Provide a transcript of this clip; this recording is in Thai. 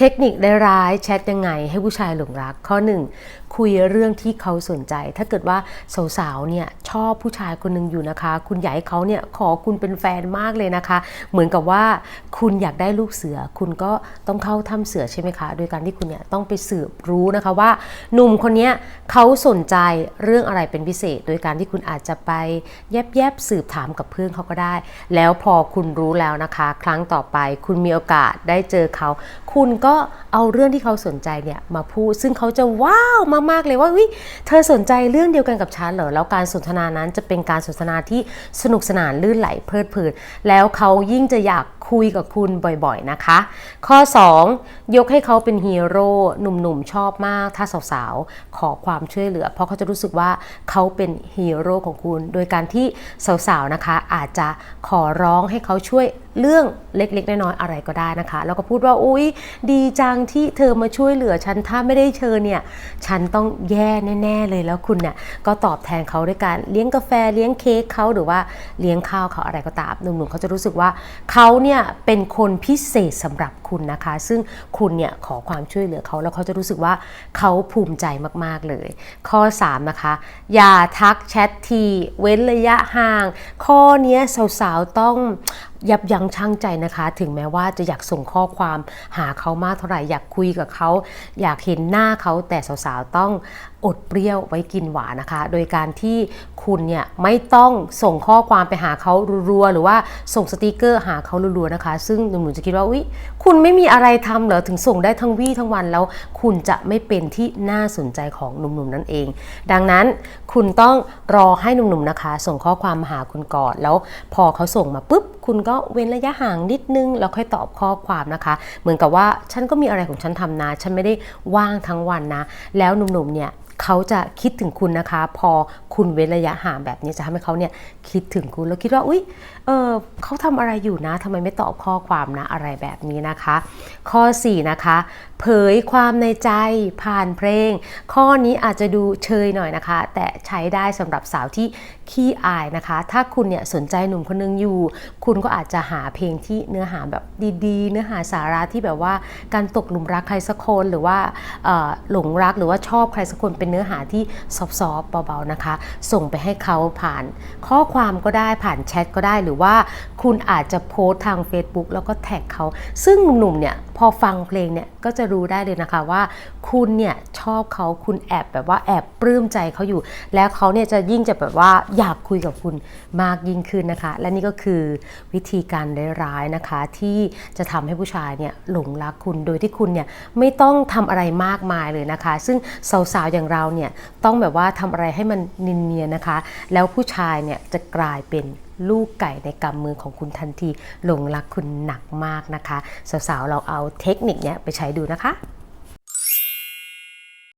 เทคนิคได้ร้ายแชทยังไงให้ผู้ชายหลงรัก ข้อ 1 คุยเรื่องที่เขาสนใจ ถ้าเกิดว่าสาวๆเนี่ยชอบผู้ชายคนหนึ่งอยู่นะคะ คุณอยากให้เขาเนี่ยขอคุณเป็นแฟนมากเลยนะคะ เหมือนกับว่าคุณอยากได้ลูกเสือ คุณก็ต้องเข้าถ้ำเสือใช่ไหมคะ โดยการที่คุณเนี่ยต้องไปสืบรู้นะคะว่า หนุ่มคนนี้เขาสนใจเรื่องอะไรเป็นพิเศษ โดยการที่คุณอาจจะไปแยบๆสืบถามกับเพื่อนเขาก็ได้ แล้วพอคุณรู้แล้วนะคะ ครั้งต่อไปคุณมีโอกาสได้เจอเขา คุณก็็เอาเรื่องที่เขาสนใจเนี่ยมาพูด ซึ่งเขาจะว้าวมากๆเลยว่าวิเธอสนใจเรื่องเดียวกันกับฉันเหรอแล้วการสนทนานั้นจะเป็นการสนทนาที่สนุกสนานลื่นไหลเพลิดเพลินแล้วเขายิ่งจะอยาก คุยกับคุณบ่อยๆนะคะ ข้อ 2 ยกให้เขาเป็นฮีโร่หนุ่มๆชอบมาก ถ้าสาวๆ ขอความช่วยเหลือ เพราะเขาจะรู้สึกว่าเขาเป็นฮีโร่ของคุณ โดยการที่สาวๆนะคะ อาจจะขอร้องให้เขาช่วยเรื่องเล็กๆ น้อยๆ อะไรก็ได้นะคะ แล้วก็พูดว่า อุ้ยดีจังที่เธอมาช่วยเหลือฉัน ถ้าไม่ได้เชิญเนี่ย ฉันต้องแย่แน่ ๆ เลย แล้วคุณเนี่ยก็ตอบแทนเขาด้วยการเลี้ยงกาแฟ เลี้ยงเค้กเขาหรือว่าเลี้ยงข้าวเขาอะไรก็ตาม หนุ่มๆเขาจะรู้สึกว่าเขาเนี่ยเป็นคนพิเศษสำหรับคุณนะคะ ซึ่งคุณเนี่ยขอความช่วยเหลือเขาแล้วเขาจะรู้สึกว่าเขาภูมิใจมากๆเลย ข้อ 3 นะคะ อย่าทักแชทที เว้นระยะห่าง ข้อนี้สาวๆต้องยับยั้งชั่งใจนะคะ ถึงแม้ว่าจะอยากส่งข้อความหาเขามากเท่าไหร่อยากคุยกับเขา อยากเห็นหน้าเขาแต่สาวๆต้องอดเปรี้ยวไว้กินหวานนะคะ โดยการที่คุณเนี่ยไม่ต้องส่งข้อความไปหาเขารัวๆหรือว่าส่งสติกเกอร์หาเขารัวๆนะคะ ซึ่งหนูๆจะคิดว่าอุ๊ยคุณไม่มีอะไรทำเหรอถึงส่งได้ทั้งวี่ทั้งวันแล้ว คุณจะไม่เป็นที่น่าสนใจของหนุ่มๆนั่นเอง ดังนั้นคุณต้องรอให้หนุ่มๆนะคะ ส่งข้อความมาหาคุณก่อนแล้ว พอเขาส่งมาปุ๊บคุณก็เว้นระยะห่างนิดนึงแล้วค่อยตอบข้อความนะคะ เหมือนกับว่าฉันก็มีอะไรของฉันทำนะ ฉันไม่ได้ว่างทั้งวันนะ แล้วหนุ่มๆเนี่ย เขาจะคิดถึงคุณนะคะ พอคุณเว้นระยะห่างแบบนี้จะทำให้เขาเนี่ยคิดถึงคุณแล้วคิดว่าอุ๊ยเออเขาทำอะไรอยู่นะทำไมไม่ตอบข้อความนะอะไรแบบนี้นะคะ ข้อ 4 นะคะ เผยความในใจผ่านเพลง ข้อนี้อาจจะดูเชยหน่อยนะคะ แต่ใช้ได้สำหรับสาวที่ขี้อายนะคะ ถ้าคุณเนี่ยสนใจหนุ่มคนนึงอยู่ คุณก็อาจจะหาเพลงที่เนื้อหาแบบดีๆ เนื้อหาสาระที่แบบว่าการตกหลุมรักใครสักคนหรือว่าหลงรักหรือว่าชอบใครสักคนเป็นเนื้อื้อหาที่ซอฟๆเบาๆนะคะ ส่งไปให้เขาผ่านข้อความก็ได้ผ่านแชทก็ได้หรือว่าคุณอาจจะโพสต์ทาง Facebook แล้วก็แท็กเขา ซึ่งหนุ่มๆเนี่ยพอฟังเพลงเนี่ยก็จะรู้ได้เลยนะคะว่า คุณเนี่ยชอบเขาคุณแอบแบบว่าแอบปลื้มใจเขาอยู่ แล้วเขาเนี่ยจะยิ่งจะแบบว่าอยากคุยกับคุณมากยิ่งขึ้นนะคะ และนี่ก็คือวิธีการร้ายๆนะคะ ที่จะทำให้ผู้ชายเนี่ยหลงรักคุณโดยที่คุณเนี่ยไม่ต้องทำอะไรมากมายเลยนะคะ ซึ่งสาวๆอย่างเราเนี่ยต้องแบบว่าทำอะไรให้มันเนียนๆนะคะ แล้วผู้ชายเนี่ยจะกลายเป็นลูกไก่ในกำมือของคุณทันทีหลงรักคุณหนักมากนะคะ สาวๆ เราเอาเทคนิคเนี้ยไปใช้ดูนะคะ